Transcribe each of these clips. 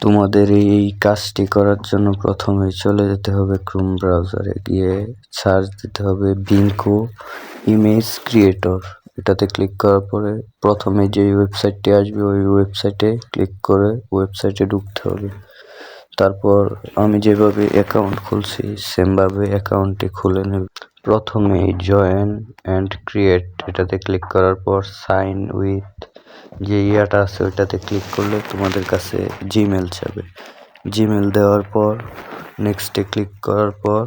তোমাদের এই কাজটি করার জন্য প্রথমে চলে যেতে হবে ক্রোম ব্রাউজারে গিয়ে সার্চ দিতে হবে বিঙ্কো ইমেজ ক্রিয়েটর এটাতে ক্লিক করার পরে প্রথমে যে ওয়েবসাইটটি আসবে, ওই ওয়েবসাইটে ক্লিক করে ওয়েবসাইটে ঢুকতে হবে। তারপর আমি যেভাবে অ্যাকাউন্ট খুলছি, সেমভাবে অ্যাকাউন্টটি খুলে নেবে। প্রথমে জয়েন অ্যান্ড ক্রিয়েট এটাতে ক্লিক করার পর সাইন উইথ যে ইয়াটা আছে ওইটাতে ক্লিক করলে তোমাদের কাছে জিমেল যাবে। জিমেল দেওয়ার পর নেক্সটে ক্লিক করার পর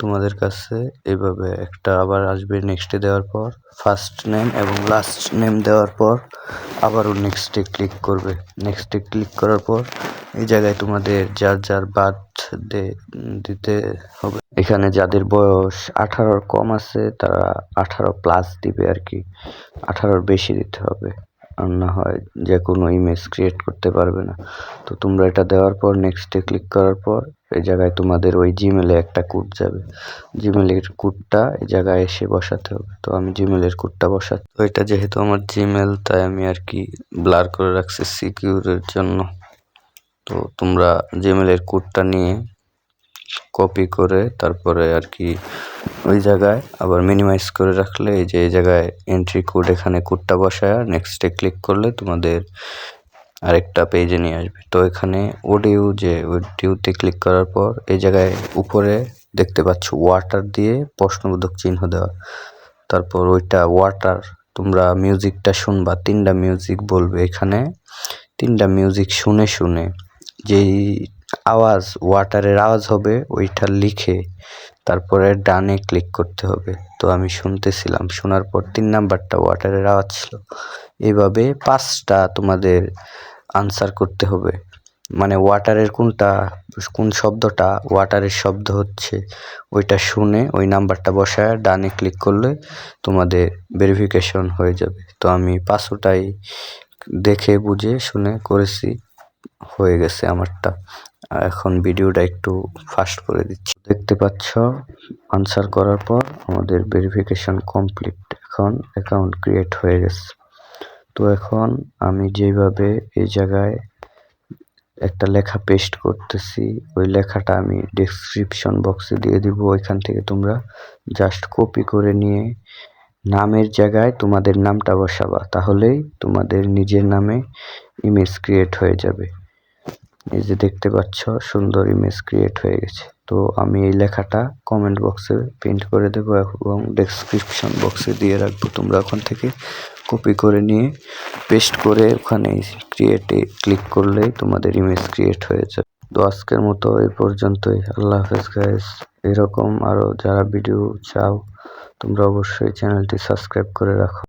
তোমাদের কাছে এভাবে একটা আবার আসবে নেক্সটে দেওয়ার পর ফার্স্ট নেম এবং লাস্ট নেম দেওয়ার পর আবারও নেক্সটে ক্লিক করবে। নেক্সটে ক্লিক করার পর এই জায়গায় তোমাদের যার যার ডে দিতে হবে। এখানে যাদের বয়স আঠারোর কম আছে, তারা আঠারো প্লাস দিবে আর কি। আঠারোর বেশি দিতে হবে। আর না হয় যে কোনো ইমেজ ক্রিয়েট করতে পারবে না। তো তোমরা এটা দেওয়ার পর নেক্সটে ক্লিক করার পর এই জায়গায় তোমাদের ওই জিমেলে একটা কোড যাবে। জিমেলের কোডটা এই জায়গায় এসে বসাতে হবে। তো আমি জিমেলের কোডটা বসা তো এটা যেহেতু আমার জিমেল তাই আমি আর কি ব্লার করে রাখছি সিকিউরের জন্য। তো তোমরা জিমেলের কোডটা নিয়ে কপি করে তারপরে আর কি ওই জায়গায় আবার মিনিমাইজ করে রাখলে এই যে এই জায়গায় এন্ট্রি কোড এখানে কোডটা বসায় নেক্সটে ক্লিক করলে তোমাদের আরেকটা পেজে নিয়ে আসবে। তো এখানে ওডিউ যে ওডিউতে ক্লিক করার পর এই জায়গায় উপরে দেখতে পাচ্ছ ওয়াটার দিয়ে প্রশ্নবোধক চিহ্ন দেওয়া। তারপর ওইটা ওয়াটার তোমরা মিউজিকটা শুনবা, তিনটা মিউজিক বলবে এখানে। তিনটা মিউজিক শুনে শুনে যেই আওয়াজ, ওয়াটারের আওয়াজ হবে, ওইটা লিখে তারপরে ডানে ক্লিক করতে হবে। তো আমি শুনতেছিলাম, শোনার পর তিন নাম্বারটা ওয়াটারের আওয়াজ ছিল। এইভাবে পাঁচটা তোমাদের আনসার করতে হবে। মানে ওয়াটারের কোনটা, কোন শব্দটা ওয়াটারের শব্দ হচ্ছে, ওইটা শুনে ওই নাম্বারটা বসায় ডানে ক্লিক করলে তোমাদের ভেরিফিকেশন হয়ে যাবে। তো আমি পাঁচশোটাই দেখে বুঝে শুনে করেছি, হয়ে গেছে আমারটা। এখন ভিডিওটা একটু ফাস্ট করে দিচ্ছি। দেখতে পাচ্ছ আনসার করার পর আমাদের ভেরিফিকেশন কমপ্লিট এখন অ্যাকাউন্ট ক্রিয়েট হয়ে গেছে। তো এখন আমি যেভাবে এই জায়গায় একটা লেখা পেস্ট করতেছি, ওই লেখাটা আমি ডেসক্রিপশন বক্সে দিয়ে দিব। ওইখান থেকে তোমরা জাস্ট কপি করে নিয়ে নামের জায়গায় তোমাদের নামটা বসাবা। তাহলেই তোমাদের নিজের নামে ইমেজ ক্রিয়েট হয়ে যাবে। এই যে দেখতে পাচ্ছ, সুন্দর ইমেজ ক্রিয়েট হয়ে গেছে। তো আমি এই লেখাটা কমেন্ট বক্সে প্রিন্ট করে দেবো এবং ডেসক্রিপশন বক্সে দিয়ে রাখব। তোমরা ওখান থেকে কপি করে নিয়ে পেস্ট করে ওখানে ক্রিয়েটে ক্লিক করলেই তোমাদের ইমেজ ক্রিয়েট হয়ে যাবে। তো আজকের মতো এই পর্যন্তই। আল্লাহ হাফেজ গাইস এরকম আরও যারা ভিডিও চাও, তোমরা অবশ্যই চ্যানেলটি সাবস্ক্রাইব করে রাখো।